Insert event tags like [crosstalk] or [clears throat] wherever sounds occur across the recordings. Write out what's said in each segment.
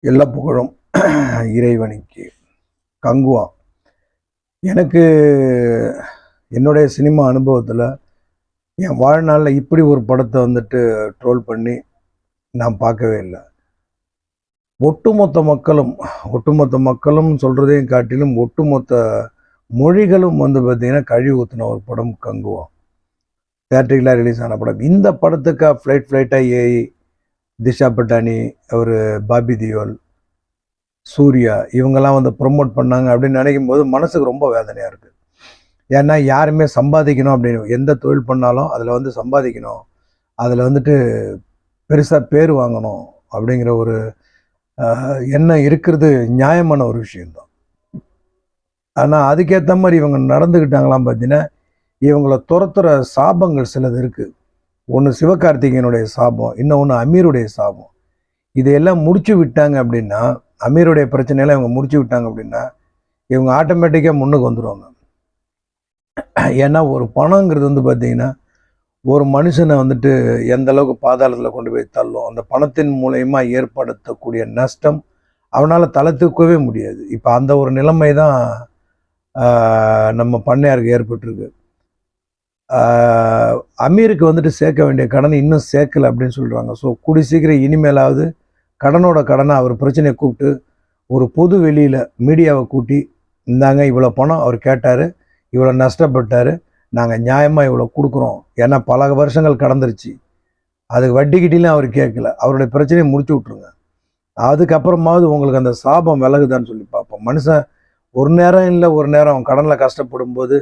எல்லா புகழும் இறைவனுக்கு. கங்குவா. எனக்கு என்னுடைய சினிமா அனுபவத்தில் என் வாழ்நாளில் இப்படி ஒரு படத்தை வந்துட்டு ட்ரோல் பண்ணி நான் பார்க்கவே இல்லை. ஒட்டுமொத்த மக்களும் ஒட்டுமொத்த மக்களும் சொல்கிறதையும் காட்டிலும் ஒட்டுமொத்த மொழிகளும் வந்து பார்த்திங்கன்னா கழிவு ஊற்றின ஒரு படம் கங்குவா. தேட்டரிக்கெலாம் ரிலீஸ் ஆன படம். இந்த படத்துக்கு ஃப்ளைட் ஃப்ளைட்டாக ஏறி திஷா பட்டானி அவர் பாபி தியோல் சூர்யா இவங்கெல்லாம் வந்து ப்ரொமோட் பண்ணாங்க அப்படின்னு நினைக்கும் போது மனசுக்கு ரொம்ப வேதனையாக இருக்குது ஏன்னா யாருமே சம்பாதிக்கணும் அப்படின்னு எந்த தொழில் பண்ணாலும் அதில் வந்து சம்பாதிக்கணும். அதில் வந்துட்டு பெருசாக பேர் வாங்கணும் அப்படிங்கிற ஒரு எண்ணம் இருக்கிறது நியாயமான ஒரு விஷயந்தான் ஆனால் அதுக்கேற்ற மாதிரி இவங்க நடந்துக்கிட்டாங்களாம் பார்த்தீங்கன்னா இவங்களை துரத்துற சாபங்கள் சிலது இருக்குது ஒன்று சிவகார்த்திகேயனுடைய சாபம் இன்னொன்று அமீருடைய சாபம். இதையெல்லாம் முடிச்சு விட்டாங்க அப்படின்னா அமீருடைய பிரச்சனையெல்லாம் இவங்க முடிச்சு விட்டாங்க அப்படின்னா இவங்க ஆட்டோமேட்டிக்காக முன்னுக்கு வந்துடுவாங்க ஏன்னா ஒரு பணங்கிறது வந்து பார்த்திங்கன்னா ஒரு மனுஷனை வந்துட்டு எந்த அளவுக்கு பாதாளத்தில் கொண்டு போய் தள்ளும் அந்த பணத்தின் மூலயமா ஏற்படுத்தக்கூடிய நஷ்டம் அவனால் தலை தூக்கவே முடியாது. இப்போ அந்த ஒரு நிலைமை தான் நம்ம பண்ணையாருக்கு ஏற்பட்டிருக்கு. அமீருக்கு வந்துட்டு சேர்க்க வேண்டிய கடனை இன்னும் சேர்க்கல அப்படின்னு சொல்கிறாங்க ஸோ கூடி சீக்கிரம் இனிமேலாவது கடனோட கடனை அவர் பிரச்சனையை கூப்பிட்டு ஒரு பொது வெளியில் மீடியாவை கூட்டி இந்தாங்க இவ்வளோ பணம் அவர் கேட்டார் இவ்வளோ நஷ்டப்பட்டார் நாங்கள் நியாயமாக இவ்வளோ கொடுக்குறோம். ஏன்னா பல வருஷங்கள் கடந்துருச்சு. அதுக்கு வட்டிக்கிட்டிலும் அவர் கேட்கல. அவருடைய பிரச்சனையை முடிச்சு விட்ருங்க அதுக்கப்புறமாவது உங்களுக்கு அந்த சாபம் விலகுதான்னு சொல்லி பார்ப்போம். மனுஷன் ஒரு நேரம் இல்லை ஒரு நேரம் அவன் கடனில் கஷ்டப்படும் போது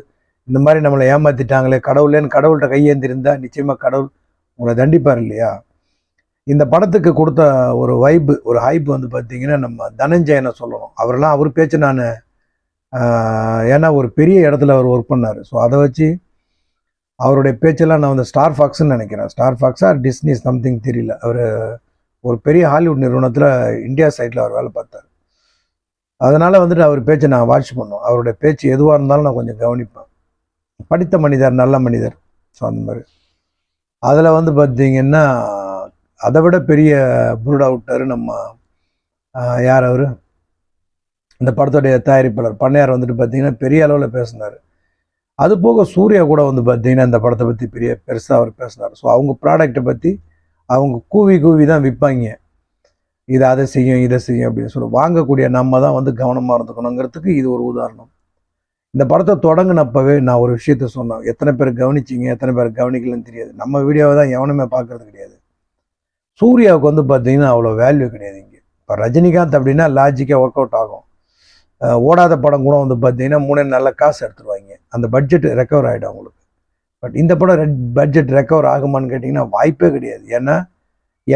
இந்த மாதிரி நம்மளை ஏமாத்திட்டாங்களே கடவுளேன்னு கடவுள்கிட்ட கையேந்திருந்தா நிச்சயமாக கடவுள் உங்களை தண்டிப்பார் இல்லையா? இந்த படத்துக்கு கொடுத்த ஒரு வைப்பு ஒரு ஹைப் வந்து பார்த்திங்கன்னா நம்ம தனஞ்சயனை சொல்லணும். அவரெல்லாம் அவர் பேச்சு நான் ஏன்னா ஒரு பெரிய இடத்துல அவர் ஒர்க் பண்ணார். ஸோ அதை வச்சு அவருடைய பேச்செல்லாம் நான் வந்து ஸ்டார் ஃபாக்ஸ்ன்னு நினைக்கிறேன். ஸ்டார் ஃபாக்ஸா டிஸ்னி சம்திங் தெரியல. அவர் ஒரு பெரிய ஹாலிவுட் நிறுவனத்தில் இந்தியா சைட்டில் அவர் வேலை பார்த்தார். அதனால் வந்துட்டு அவர் பேச்சை நான் வாட்ச் பண்ணோம். அவருடைய பேச்சு எதுவாக இருந்தாலும் நான் கொஞ்சம் கவனிப்பேன். படித்த மனிதர் நல்ல மனிதர். ஸோ அந்த மாதிரி. அதில் வந்து பார்த்தீங்கன்னா அதை விட பெரிய புருடா விட்டார் நம்ம யார் அவர்? இந்த படத்துடைய தயாரிப்பாளர். பண்ணையார் வந்துட்டு பார்த்தீங்கன்னா பெரிய அளவில் பேசினார். அது போக சூர்யா கூட வந்து பார்த்திங்கன்னா இந்த படத்தை பற்றி பெரிய பெருசாக அவர் பேசினார். ஸோ அவங்க ப்ராடக்ட்டை பற்றி அவங்க கூவி கூவி தான் விற்பாங்க. இதை அதை செய்யும் இதை செய்யும் அப்படின்னு சொல்லி வாங்கக்கூடிய நம்ம தான் வந்து கவனமாக இருந்துக்கணுங்கிறதுக்கு இது ஒரு உதாரணம். இந்த படத்தை தொடங்கினப்பவே நான் ஒரு விஷயத்த சொன்னேன். எத்தனை பேர் கவனிச்சிங்க? எத்தனை பேர் கவனிக்கலன்னு தெரியாது. நம்ம வீடியோவை தான் எவனுமே பார்க்கறது கிடையாது. சூர்யாவுக்கு வந்து பார்த்தீங்கன்னா அவ்வளோ வேல்யூ கிடையாது இங்கே. இப்போ ரஜினிகாந்த் அப்படின்னா லாஜிக்காக ஒர்க் அவுட் ஆகும். ஓடாத படம் கூட வந்து பார்த்தீங்கன்னா மூணு நல்ல காசு எடுத்துருவாங்க. அந்த பட்ஜெட் ரெக்கவர் ஆகிடும் அவங்களுக்கு. பட் இந்த படம் ரெட் பட்ஜெட் ரெக்கவர் ஆகுமான்னு கேட்டிங்கன்னா வாய்ப்பே கிடையாது. ஏன்னா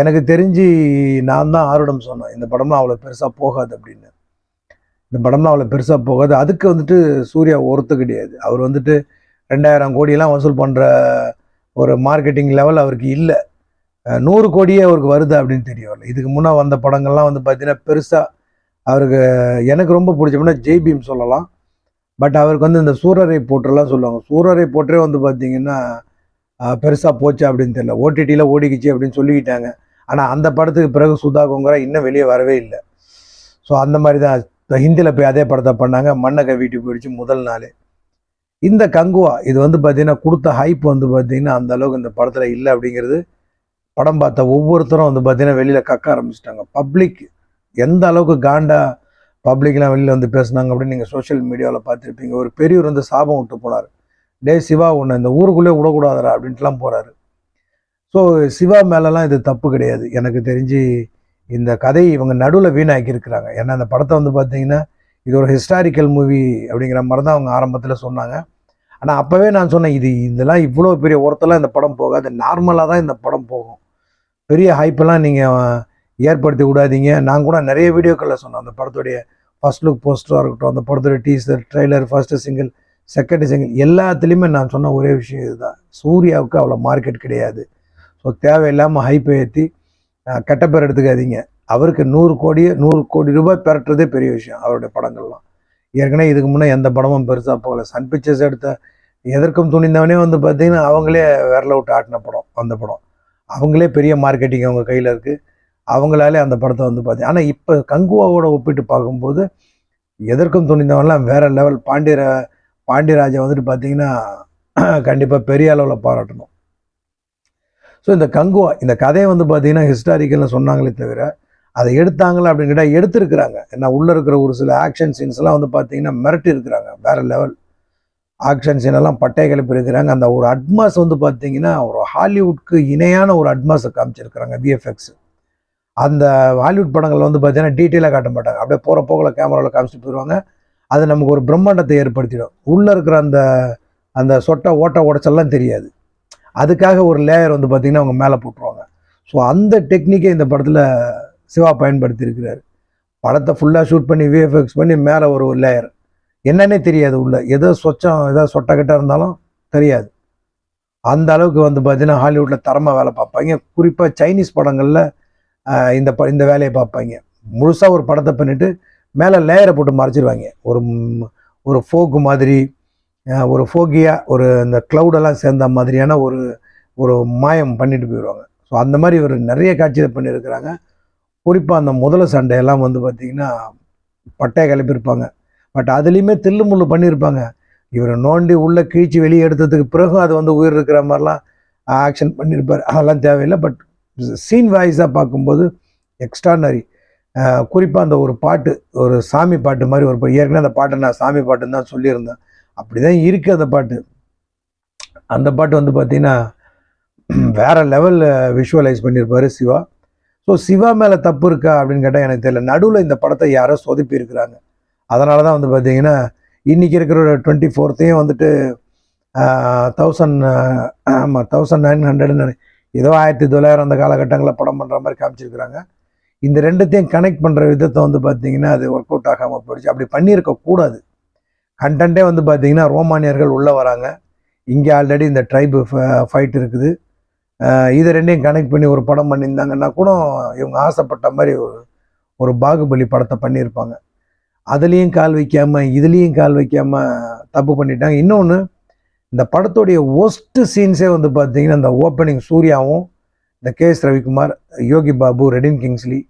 எனக்கு தெரிஞ்சு நான் தான் ஆருடம் சொன்னேன். இந்த படம்லாம் அவ்வளோ பெருசாக போகாது அப்படின்னு. இந்த படம்லாம் அவ்வளோ பெருசாக போகாது. அதுக்கு வந்துட்டு சூர்யா ஒருத்து கிடையாது. அவர் வந்துட்டு ரெண்டாயிரம் கோடியெல்லாம் வசூல் பண்ணுற ஒரு மார்க்கெட்டிங் லெவல் அவருக்கு இல்லை. நூறு கோடியே அவருக்கு வருது அப்படின்னு தெரியும் இதுக்கு முன்னே வந்த படங்கள்லாம் வந்து பார்த்தீங்கன்னா பெருசாக அவருக்கு எனக்கு ரொம்ப பிடிச்சோம்னா ஜெய்பீம் சொல்லலாம். பட் அவருக்கு வந்து இந்த சூரரை போட்டுலாம் சொல்லுவாங்க. சூரரை போட்டே வந்து பார்த்தீங்கன்னா பெருசாக போச்சு அப்படின்னு தெரியல. ஓடிடியில் ஓடிக்கிச்சு அப்படின்னு சொல்லிக்கிட்டாங்க. ஆனால் அந்த படத்துக்கு பிறகு சுதா கோங்கரா இன்னும் வெளியே வரவே இல்லை. ஸோ அந்த மாதிரி தான் ஹிந்தியில் போய் அதே படத்தை பண்ணாங்க. மண்ணகை வீட்டுக்கு போயிடுச்சு முதல் நாள். இந்த கங்குவா இது வந்து பார்த்திங்கன்னா கொடுத்த ஹைப் வந்து பார்த்திங்கன்னா அந்த அளவுக்கு இந்த படத்தில் இல்லை அப்படிங்கிறது படம் பார்த்த ஒவ்வொருத்தரும் வந்து பார்த்திங்கன்னா வெளியில் கக்க ஆரம்பிச்சிட்டாங்க. பப்ளிக் எந்த அளவுக்கு காண்டா பப்ளிக்லாம் வெளியில் வந்து பேசுனாங்க அப்படின்னு நீங்கள் சோஷியல் மீடியாவில் பார்த்துருப்பீங்க. ஒரு பெரியவர் வந்து சாபம் விட்டு போனார். டே சிவா ஒன்று இந்த ஊருக்குள்ளே விடக்கூடாதுடா அப்படின்ட்டுலாம் போகிறாரு ஸோ சிவா மேலெலாம் இது தப்பு கிடையாது. எனக்கு தெரிஞ்சு இந்த கதையை இவங்க நடுவில் வீணாக்கியிருக்கிறாங்க. ஏன்னா அந்த படத்தை வந்து பார்த்தீங்கன்னா இது ஒரு ஹிஸ்டாரிக்கல் மூவி அப்படிங்கிற மாதிரி தான் அவங்க ஆரம்பத்தில் சொன்னாங்க. ஆனால் அப்போவே நான் சொன்னேன் இது இதெல்லாம் இவ்வளோ பெரிய ஒருத்தெல்லாம் இந்த படம் போகாது. நார்மலாக தான் இந்த படம் போகும். பெரிய ஹைப்பெல்லாம் நீங்கள் ஏற்படுத்தி விடாதீங்க. நான் கூட நிறைய வீடியோக்களில் சொன்னேன் அந்த படத்துடைய ஃபர்ஸ்ட் லுக் போஸ்டராக இருக்கட்டும் அந்த படத்துடைய teaser trailer first single second single எல்லாத்துலேயுமே நான் சொன்ன ஒரே விஷயம் இதுதான். சூர்யாவுக்கு அவ்வளோ மார்க்கெட் கிடையாது. ஸோ தேவையில்லாமல் ஹைப்பை ஏற்றி கெட்ட பேர் எடுத்துக்காதீங்க. அவருக்கு நூறு கோடி நூறு கோடி ரூபாய் பெறட்டுறதே பெரிய விஷயம் அவருடைய படங்கள்லாம். ஏற்கனவே இதுக்கு முன்னே எந்த படமும் பெருசாக போகல. சன் பிக்சர்ஸ் எடுத்த எதற்கும் துணிந்தவனே வந்து பார்த்திங்கன்னா அவங்களே விரல விட்டு ஆட்டின படம் அந்த படம். அவங்களே பெரிய மார்க்கெட்டிங் அவங்க கையில் இருக்குது அவங்களாலே அந்த படத்தை வந்து பார்த்தீங்க ஆனால் இப்போ கங்குவாவோட ஒப்பிட்டு பார்க்கும்போது எதற்கும் துணிந்தவன்லாம் வேறு லெவல் பாண்டிய பாண்டியராஜை வந்துட்டு பார்த்தீங்கன்னா [clears throat] கண்டிப்பாக பெரிய அளவில் பாராட்டணும். ஸோ இந்த கங்குவா இந்த கதையை வந்து பார்த்தீங்கன்னா ஹிஸ்டாரிக்கல்னு சொன்னாங்களே தவிர அதை எடுத்தாங்களா அப்படின்னு கேட்டால் எடுத்திருக்கிறாங்க. ஏன்னா உள்ளே இருக்கிற ஒரு சில ஆக்ஷன் சீன்ஸ்லாம் வந்து பார்த்தீங்கன்னா மிரட்டி இருக்கிறாங்க. வேற லெவல் ஆக்ஷன் சீன் எல்லாம் பட்டை கிளப்பி இருக்கிறாங்க. அந்த ஒரு அட்மாஸ் வந்து பார்த்தீங்கன்னா ஒரு ஹாலிவுட்க்கு இணையான ஒரு அட்மாஸை காமிச்சிருக்கிறாங்க விஎஃப்எக்ஸ் அந்த ஹாலிவுட் படங்கள் வந்து பார்த்தீங்கன்னா டீட்டெயிலாக காட்ட மாட்டாங்க. அப்படியே போகிற போகல கேமராவில் காமிச்சிட்டு போயிடுவாங்க. அது நமக்கு ஒரு பிரம்மாண்டத்தை ஏற்படுத்திடும். உள்ளே இருக்கிற அந்த அந்த சொட்டை ஓட்ட உடச்செல்லாம் தெரியாது. அதுக்காக ஒரு லேயர் வந்து பார்த்திங்கன்னா அவங்க மேலே போட்டுருவாங்க. ஸோ அந்த டெக்னிக்கை இந்த படத்தில் சிவா பயன்படுத்தியிருக்கிறார். படத்தை ஃபுல்லாக ஷூட் பண்ணி விஎஃப்எக்ஸ் பண்ணி மேலே ஒரு லேயர் என்னன்னே தெரியாது உள்ள. ஏதோ சொச்சம் ஏதோ சொட்டக்கிட்ட இருந்தாலும் தெரியாது. அந்த அளவுக்கு வந்து பார்த்தீங்கன்னா ஹாலிவுட்டில் தரமாக வேலை பார்ப்பாங்க. குறிப்பாக சைனீஸ் படங்களில் இந்த ப இந்த வேலையை பார்ப்பாங்க. முழுசாக ஒரு படத்தை பண்ணிவிட்டு மேலே லேயரை போட்டு மறைச்சிருவாங்க. ஒரு ஒரு ஃபோக்கு மாதிரி ஒரு ஃபோக்கியாக ஒரு இந்த க்ளவுடெல்லாம் சேர்ந்த மாதிரியான ஒரு ஒரு மாயம் பண்ணிட்டு போயிடுவாங்க ஸோ அந்த மாதிரி ஒரு நிறைய காட்சிகள் பண்ணியிருக்கிறாங்க. குறிப்பாக அந்த முதல சண்டையெல்லாம் வந்து பார்த்திங்கன்னா பட்டையை கிளப்பியிருப்பாங்க. பட் அதுலேயுமே தில்லு முள்ளு பண்ணியிருப்பாங்க. இவரை நோண்டி உள்ளே கீழ்ச்சி வெளியே எடுத்ததுக்கு பிறகும் அது வந்து உயிர் இருக்கிற மாதிரிலாம் ஆக்ஷன் பண்ணியிருப்பார். அதெல்லாம் தேவையில்லை. பட் சீன் வாய்ஸாக பார்க்கும்போது எக்ஸ்ட்ரானரி குறிப்பாக அந்த ஒரு பாட்டு ஒரு சாமி பாட்டு மாதிரி ஒரு ஏற்கனவே அந்த பாட்டை நான் சாமி பாட்டுன்னு தான் சொல்லியிருந்தேன். அப்படி தான் இருக்குது அந்த பாட்டு. அந்த பாட்டு வந்து பார்த்தீங்கன்னா வேற லெவலில் விஷுவலைஸ் பண்ணியிருப்பார் சிவா. ஸோ சிவா மேலே தப்பு இருக்கா அப்படின்னு கேட்டால் எனக்கு தெரியல. நடுவில் இந்த படத்தை யாரோ சொதப்பி இருக்கிறாங்க. அதனால தான் வந்து பார்த்தீங்கன்னா இன்றைக்கி இருக்கிற டுவெண்ட்டி ஃபோர்த்தையும் வந்துட்டு தௌசண்ட் ஆமாம் தௌசண்ட் நைன் ஹண்ட்ரட்னு ஏதோ ஆயிரத்தி தொள்ளாயிரம் அந்த காலகட்டங்களில் படம் பண்ணுற மாதிரி காமிச்சிருக்கிறாங்க. இந்த ரெண்டுத்தையும் கனெக்ட் பண்ணுற விதத்தை வந்து பார்த்திங்கன்னா அது ஒர்க் அவுட் ஆகாமல் போயிடுச்சு. அப்படி பண்ணியிருக்கக்கூடாது. கண்டென்ட்டே வந்து பார்த்திங்கன்னா ரோமானியர்கள் உள்ளே வராங்க. இங்கே ஆல்ரெடி இந்த ட்ரைபு ஃபைட் இருக்குது. இதை இது ரெண்டையும் கனெக்ட் பண்ணி ஒரு படம் பண்ணியிருந்தாங்கன்னா கூட இவங்க ஆசைப்பட்ட மாதிரி ஒரு ஒரு பாகுபலி படத்தை பண்ணியிருப்பாங்க. அதுலேயும் கால் வைக்காமல் இதுலேயும் கால் வைக்காமல் தப்பு பண்ணிட்டாங்க. இன்னொன்று இந்த படத்துடைய ஒஸ்ட்டு சீன்ஸே வந்து பார்த்தீங்கன்னா இந்த ஓப்பனிங் சூர்யாவும் இந்த K S Ravikumar Yogi Babu Redin Kingsley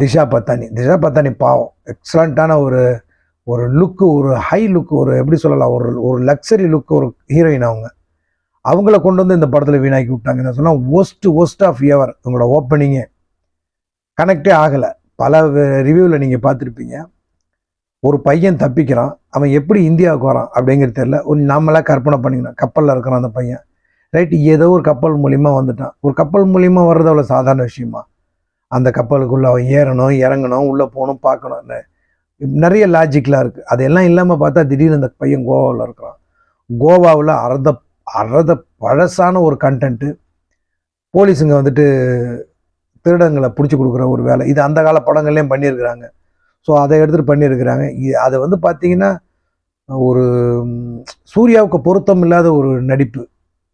Disha Patani. Disha Patani பாவம். எக்ஸலண்ட்டான ஒரு ஒரு லுக்கு ஒரு ஹை லுக் ஒரு எப்படி சொல்லலாம் ஒரு ஒரு லக்ஸரி லுக் ஒரு ஹீரோயின் அவங்க. அவங்கள கொண்டு வந்து இந்த படத்தில் வீணாக்கி விட்டாங்க. என்ன சொன்னால் ஒஸ்ட் ஒஸ்ட் ஆஃப் எவர் உங்களோட ஓப்பனிங்கே கனெக்டே ஆகலை. பல ரிவ்யூவில் நீங்கள் பார்த்துருப்பீங்க. ஒரு பையன் தப்பிக்கிறான். அவன் எப்படி இந்தியாவுக்கு வரான் அப்படிங்கிறது தெரியல. ஒரு நாமளாக கற்பனை பண்ணிக்கணும். கப்பலில் இருக்கிறான் அந்த பையன். ரைட் ஏதோ ஒரு கப்பல் மூலியமாக வந்துட்டான். ஒரு கப்பல் மூலியமாக வர்றது அவ்வளோ சாதாரண விஷயமா. அந்த கப்பலுக்குள்ளே அவன் ஏறணும் இறங்கணும் உள்ளே போகணும் பார்க்கணும். நிறைய லாஜிக்கெலாம் இருக்குது அதெல்லாம் இல்லாமல் பார்த்தா திடீர்னு அந்த பையன் கோவாவில் இருக்கிறான். கோவாவில் அறத அறத பழசான ஒரு கண்டென்ட்டு போலீஸுங்க வந்துட்டு திருடங்களை பிடிச்சி கொடுக்குற ஒரு வேலை. இது அந்த கால படங்கள்லேயும் பண்ணியிருக்கிறாங்க. ஸோ அதை எடுத்துகிட்டு பண்ணியிருக்கிறாங்க. இ- அதை வந்து பார்த்தீங்கன்னா ஒரு சூர்யாவுக்கு பொருத்தம் இல்லாத ஒரு நடிப்பு.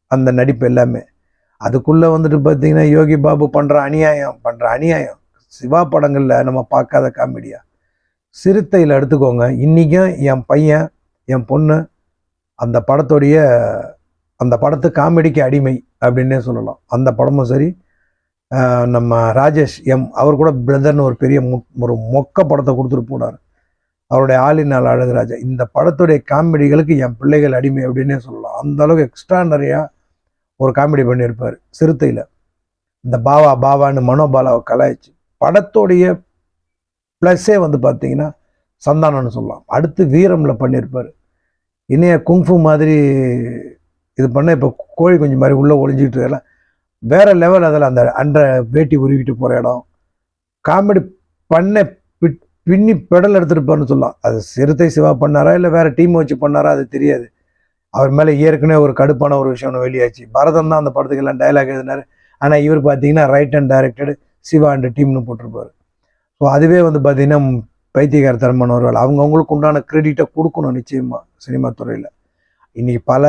அந்த நடிப்பு எல்லாமே. அதுக்குள்ளே வந்துட்டு பார்த்தீங்கன்னா யோகி பாபு பண்ணுற அநியாயம் பண்ணுற அநியாயம். சிவா படங்களில் நம்ம பார்க்காத காமெடியா? சிறுத்தையில் எடுத்துக்கோங்க. இன்றைக்கும் என் பையன் என் பொண்ணு அந்த படத்துடைய அந்த படத்து காமெடிக்கு அடிமை அப்படின்னே சொல்லலாம். அந்த படமும் சரி. நம்ம ராஜேஷ் எம் அவர் கூட பிரதர்னு ஒரு பெரிய ஒரு மொக்க படத்தை கொடுத்துட்டு போனார். அவருடைய ஆளினால் அழகுராஜா. இந்த படத்துடைய காமெடிகளுக்கு என் பிள்ளைகள் அடிமை அப்படின்னே சொல்லலாம். அந்த அளவுக்கு எக்ஸ்ட்ரானரியா ஒரு காமெடி பண்ணியிருப்பார் சிறுத்தையில். இந்த பாவா பாவான்னு மனோபாலாவை கலாய்ச்சி. படத்துடைய ப்ளஸ்ஸே வந்து பார்த்தீங்கன்னா சந்தானம்னு சொல்லலாம். அடுத்து வீரமில் பண்ணியிருப்பார் இனிய குங்ஃபு மாதிரி இது பண்ண இப்போ கோழி கொஞ்சம் மாதிரி உள்ளே ஒளிஞ்சிக்கிட்டு இருக்கலாம் வேற லெவல் அதில் அந்த அன்றை வேட்டி உருவிட்டு போகிற இடம். காமெடி பண்ண பி- பின்னி பெடல் எடுத்துருப்பாருன்னு சொல்லலாம். அது சிறுத்தை சிவா பண்ணாரா இல்லை வேறு டீம் வச்சு பண்ணாரா அது தெரியாது. அவர் மேலே ஏற்கனவே ஒரு கடுப்பான ஒரு விஷயம் ஒன்று வெளியாச்சு. பரதம் தான் அந்த படத்துக்கு எல்லாம் டைலாக் எழுதினார். ஆனால் இவர் பார்த்தீங்கன்னா write and directed Siva and டீம்னு போட்டிருப்பார். ஸோ அதுவே வந்து பார்த்திங்கன்னா பைத்தியகாரத்தனமான ஒரு வேலை. அவங்கவுங்களுக்கு உண்டான க்ரெடிட்டை கொடுக்கணும் நிச்சயமாக சினிமா துறையில். இன்னைக்கு பல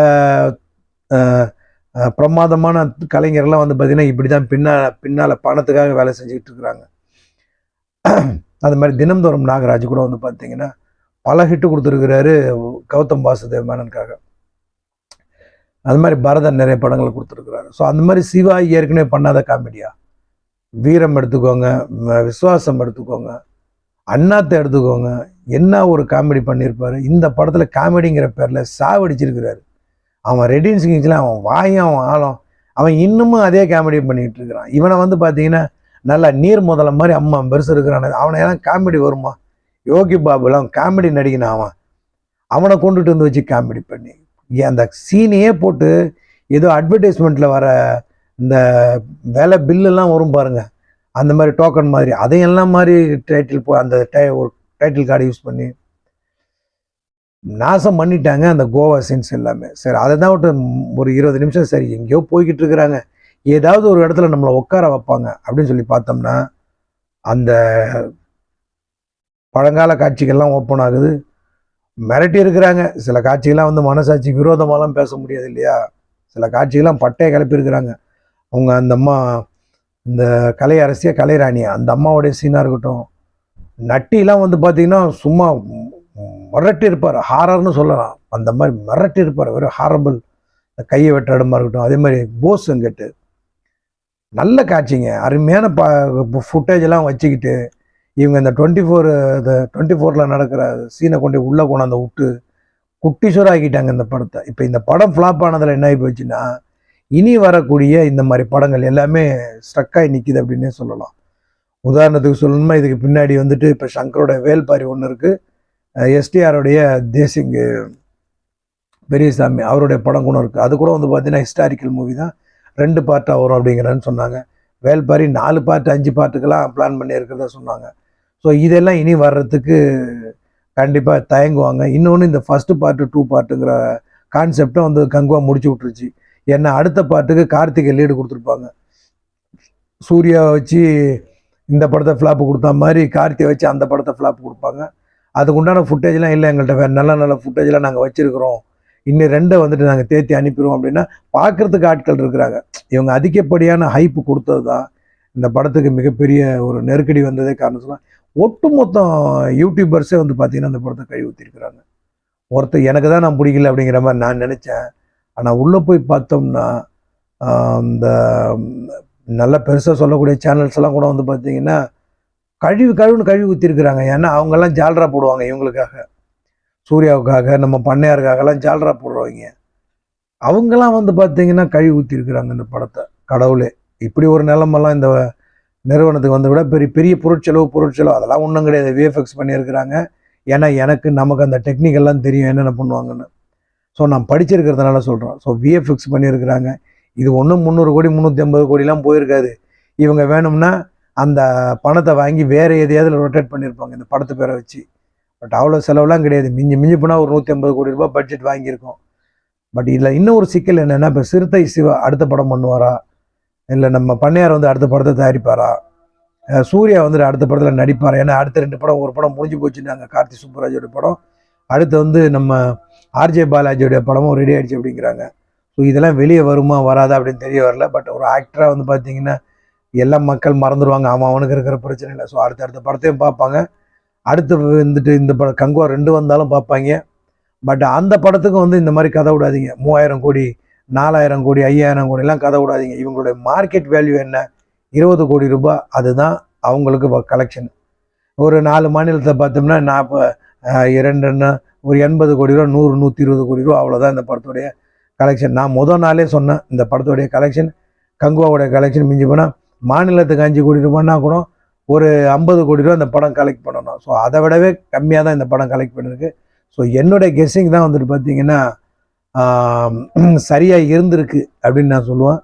பிரமாதமான கலைஞர்லாம் வந்து பார்த்திங்கன்னா இப்படி தான் பின்னால் பின்னால் பணத்துக்காக வேலை செஞ்சுக்கிட்டு இருக்கிறாங்க. அது மாதிரி தினம்தோறும் நாகராஜ் கூட வந்து பார்த்தீங்கன்னா பல ஹிட்டு கொடுத்துருக்கிறாரு கௌதம் வாசுதேவ் மேனனுக்காக. அது மாதிரி பரதன் நிறைய படங்கள் கொடுத்துருக்குறாரு. ஸோ அந்த மாதிரி சிவா ஏற்கனவே பண்ணாத காமெடியா? வீரம் எடுத்துக்கோங்க விசுவாசம் எடுத்துக்கோங்க அண்ணாத்தை எடுத்துக்கோங்க. என்ன ஒரு காமெடி பண்ணியிருப்பாரு இந்த படத்தில் காமெடிங்கிற பேரில் சாவடிச்சிருக்கிறாரு. அவன் ரெடின் சிங்கிங்ஸில் அவன் வாயும் அவன் ஆழம் அவன் இன்னமும் அதே காமெடி பண்ணிகிட்டு இருக்கிறான். இவனை வந்து பார்த்தீங்கன்னா நல்லா நீர் முதல்ல மாதிரி அம்மா பெருசு இருக்கிறான். அவனை எல்லாம் காமெடி வருமா? யோகி பாபுலாம் காமெடி நடிகனா அவன். அவனை கொண்டுட்டு வந்து வச்சு காமெடி பண்ணி அந்த சீனையே போட்டு ஏதோ அட்வர்டைஸ்மெண்ட்டில் வர இந்த வேலை பில்லெல்லாம் வரும் பாருங்கள் அந்த மாதிரி டோக்கன் மாதிரி அதையெல்லாம் மாதிரி டைட்டில் போ அந்த டை ஒரு டைட்டில் கார்டு யூஸ் பண்ணி நாசம் பண்ணிட்டாங்க அந்த கோவா சீன்ஸ் எல்லாமே. சரி அதை தான் விட்டு ஒரு இருபது நிமிஷம் சரி எங்கேயோ போய்கிட்டு இருக்கிறாங்க. ஏதாவது ஒரு இடத்துல நம்மளை உட்கார வைப்பாங்க அப்படின்னு சொல்லி பார்த்தோம்னா அந்த பழங்கால காட்சிகள்லாம் ஓப்பன் ஆகுது. மிரட்டி இருக்கிறாங்க. சில காட்சிகள்லாம் வந்து மனசாட்சி விரோதமாலாம் பேச முடியாது இல்லையா? சில காட்சிகள்லாம் பட்டையை கிளப்பியிருக்கிறாங்க. அவங்க அந்த அம்மா இந்த கலை அரசிய கலைராணி அந்த அம்மாவுடைய சீனாக இருக்கட்டும் நட்டிலாம் வந்து பார்த்திங்கன்னா சும்மா மிரட்டி இருப்பார் ஹாரர்னு சொல்லலாம். அந்த மாதிரி மிரட்டி இருப்பார் வெறும் ஹாரபிள் கையை வெட்டுற இடமா இருக்கட்டும் அதே மாதிரி போஸ் வெங்கட்டு நல்ல காட்சிங்க அருமையான ப ஃபுட்டேஜ் எல்லாம் வச்சுக்கிட்டு இவங்க இந்த டுவெண்ட்டி ஃபோர் இந்த டுவெண்ட்டி ஃபோரில் நடக்கிற சீனை கொண்டு உள்ளே கொண்டாந்து விட்டு குட்டிஷோர் ஆக்கிட்டாங்க இந்த படத்தை. இப்போ இந்த படம் ஃப்ளாப் ஆனதில் என்ன ஆகி போச்சுன்னா இனி வரக்கூடிய இந்த மாதிரி படங்கள் எல்லாமே ஸ்ட்ரக்காகி நிற்கிது அப்படின்னே சொல்லலாம். உதாரணத்துக்கு சொல்லணுமா இதுக்கு பின்னாடி வந்துட்டு இப்போ சங்கரோட வேல்பாரி ஒன்று இருக்குது எஸ்டிஆருடைய தேசிங்கு பெரியசாமி அவருடைய படம் கூட இருக்குது அது கூட வந்து பார்த்தீங்கன்னா ஹிஸ்டாரிக்கல் மூவி தான். ரெண்டு பார்ட்டாக வரும் அப்படிங்கிறன்னு சொன்னாங்க. வேல்பாரி நாலு பார்ட் அஞ்சு பார்ட்டுக்கெல்லாம் பிளான் பண்ணி இருக்கிறதா சொன்னாங்க. ஸோ இதெல்லாம் இனி வர்றதுக்கு கண்டிப்பாக தயங்குவாங்க. இன்னொன்று இந்த ஃபஸ்ட்டு பார்ட்டு டூ பார்ட்டுங்கிற கான்செப்டும் வந்து கங்குவா முடிச்சு விட்டுருச்சு. என்னை அடுத்த பாட்டுக்கு கார்த்திகை லீடு கொடுத்துருப்பாங்க. சூர்யா வச்சு இந்த படத்தை ஃப்ளாப்பு கொடுத்த மாதிரி கார்த்திகை வச்சு அந்த படத்தை ஃப்ளாப் கொடுப்பாங்க. அதுக்கு உண்டான ஃபுட்டேஜ்லாம் இல்லை எங்கள்கிட்ட வேறு நல்ல நல்ல ஃபுட்டேஜ்லாம் நாங்கள் வச்சுருக்கிறோம். இன்னும் ரெண்டை வந்துட்டு நாங்கள் தேத்தி அனுப்பிடுவோம் அப்படின்னா பார்க்குறதுக்கு ஆட்கள் இருக்கிறாங்க. இவங்க அதிகப்படியான ஹைப்பு கொடுத்தது தான் இந்த படத்துக்கு மிகப்பெரிய ஒரு நெருக்கடி வந்ததே காரணம் சொல்லலாம் ஒட்டுமொத்தம் யூடியூபர்ஸே வந்து பார்த்தீங்கன்னா அந்த படத்தை கழுவி ஊற்றிருக்கிறாங்க ஒருத்தர் எனக்கு தான் நான் பிடிக்கல அப்படிங்கிற மாதிரி நான் நினச்சேன். ஆனால் உள்ளே போய் பார்த்தோம்னா இந்த நல்ல பெருசாக சொல்லக்கூடிய சேனல்ஸ் எல்லாம் கூட வந்து பார்த்தீங்கன்னா கழிவு கழுவுன்னு கழுவி ஊற்றிருக்கிறாங்க ஏன்னா அவங்கெல்லாம் ஜால்ரா போடுவாங்க இவங்களுக்காக. சூர்யாவுக்காக நம்ம பண்ணையாருக்காகலாம் ஜால்ரா போடுறவங்க. அவங்கெல்லாம் வந்து பார்த்தீங்கன்னா கழுவி ஊற்றிருக்கிறாங்க இந்த படத்தை. கடவுளே இப்படி ஒரு நிலமெல்லாம் இந்த நிறுவனத்துக்கு வந்து விட பெரிய பெரிய பொருட்செலவு பொருட்செலவு அதெல்லாம் ஒன்றும் கிடையாது. விஎஃப்எக்ஸ் பண்ணியிருக்கிறாங்க. ஏன்னா எனக்கு நமக்கு அந்த டெக்னிக்கெல்லாம் தெரியும். என்னென்ன பண்ணுவாங்கன்னு. ஸோ நான் படிச்சிருக்கிறதுனால சொல்கிறோம் ஸோ விஎஃப்எக்ஸ் பண்ணியிருக்கிறாங்க. இது ஒன்றும் முந்நூறு கோடி முந்நூற்றி ஐம்பது கோடிலாம் போயிருக்காது. இவங்க வேணும்னா அந்த பணத்தை வாங்கி வேறு எதையாவது ரொட்டேட் பண்ணியிருப்பாங்க இந்த படத்து பேரை வச்சு. பட் அவ்வளோ செலவுலாம் கிடையாது. மிஞ்சி மிஞ்சி போனால் ஒரு நூற்றி ஐம்பது கோடி ரூபாய் பட்ஜெட் வாங்கியிருக்கோம். பட் இதில் இன்னும் ஒரு சிக்கல் என்னென்னா இப்போ சிறுத்தை சிவா அடுத்த படம் பண்ணுவாரா? இல்லை நம்ம பண்ணையார் வந்து அடுத்த படத்தை தயாரிப்பாரா? சூர்யா வந்து அடுத்த படத்தில் நடிப்பார்? ஏன்னா அடுத்த ரெண்டு படம் ஒரு படம் முடிஞ்சு போச்சுன்னாங்க. கார்த்தி சுப்புராஜோட படம். அடுத்து வந்து நம்ம ஆர்ஜே பாலாஜியோடைய படமும் ரெடி ஆகிடுச்சு அப்படிங்கிறாங்க. ஸோ இதெல்லாம் வெளியே வருமா வராதா அப்படின்னு தெரிய வரல. பட் ஒரு ஆக்டராக வந்து பார்த்தீங்கன்னா எல்லா மக்கள் மறந்துடுவாங்க ஆமாம் அவனுக்கு இருக்கிற பிரச்சனை இல்லை. ஸோ அடுத்த அடுத்த படத்தையும் பார்ப்பாங்க. அடுத்து வந்துட்டு இந்த படம் கங்குவா ரெண்டு வந்தாலும் பார்ப்பாங்க. பட் அந்த படத்துக்கும் வந்து இந்த மாதிரி கதை விடாதீங்க. மூவாயிரம் கோடி நாலாயிரம் கோடி ஐயாயிரம் கோடிலாம் கதை விடாதீங்க. இவங்களுடைய மார்க்கெட் வேல்யூ என்ன? இருபது கோடி ரூபாய். அதுதான் அவங்களுக்கு கலெக்ஷன் ஒரு நாலு மாநிலத்தை பார்த்தோம்னா நாற்ப இரண்டுன்னா ஒரு எண்பது கோடி ரூபா நூறு நூற்றி இருபது கோடி ரூபா அவ்வளோதான் இந்த படத்துடைய கலெக்ஷன் நான் முதல் நாளே சொன்னேன் இந்த படத்துடைய கலெக்ஷன் கங்குவாவுடைய கலெக்ஷன் மிஞ்சி போனால் மாநிலத்துக்கு அஞ்சு கோடி ரூபான்னா கூட ஒரு ஐம்பது கோடி ரூபா இந்த படம் கலெக்ட் பண்ணணும். ஸோ அதை விடவே கம்மியாக தான் இந்த படம் கலெக்ட் பண்ணிருக்கு. ஸோ என்னுடைய கெஸ்ஸிங் தான் வந்துட்டு பார்த்தீங்கன்னா சரியாக இருந்திருக்கு அப்படின்னு நான் சொல்லுவேன்.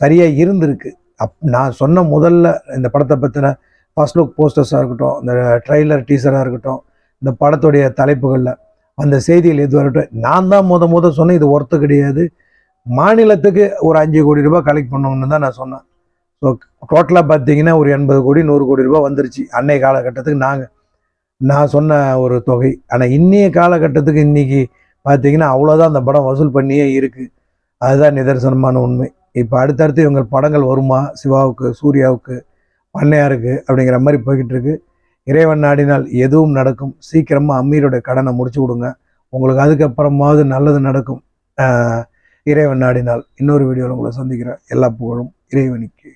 சரியாக இருந்திருக்கு. அப் நான் சொன்ன முதல்ல இந்த படத்தை பற்றின ஃபர்ஸ்ட் லுக் போஸ்டர்ஸாக இருக்கட்டும் இந்த ட்ரைலர் டீசராக இருக்கட்டும் இந்த படத்துடைய தலைப்புகளில் அந்த செய்திகள் எது வரட்டும். நான் தான் முத முத சொன்னேன் இது ஒர்த்து கிடையாது. மாநிலத்துக்கு ஒரு அஞ்சு கோடி ரூபாய் கலெக்ட் பண்ணணும்னு தான் நான் சொன்னேன். ஸோ டோட்டலாக பார்த்தீங்கன்னா ஒரு எண்பது கோடி நூறு கோடி ரூபாய் வந்துருச்சு. அன்னைய காலகட்டத்துக்கு நாங்கள் நான் சொன்ன ஒரு தொகை. ஆனால் இன்னைய காலகட்டத்துக்கு இன்றைக்கி பார்த்தீங்கன்னா அவ்வளோதான் அந்த படம் வசூல் பண்ணியே இருக்குது அதுதான் நிதர்சனமான உண்மை. இப்போ அடுத்தடுத்து இவங்க படங்கள் வருமா? சிவாவுக்கு சூர்யாவுக்கு பண்ணையாருக்கு அப்படிங்கிற மாதிரி போய்கிட்டு இருக்குது இறைவன் நாடினால் எதுவும் நடக்கும். சீக்கிரமாக அம்மீருடைய கடனை முடிச்சு விடுங்க உங்களுக்கு அதுக்கப்புறமாவது நல்லது நடக்கும். இறைவன் நாடினால் இன்னொரு வீடியோவில் உங்களை சந்திக்கிறேன். எல்லா புகழும் இறைவனுக்கு.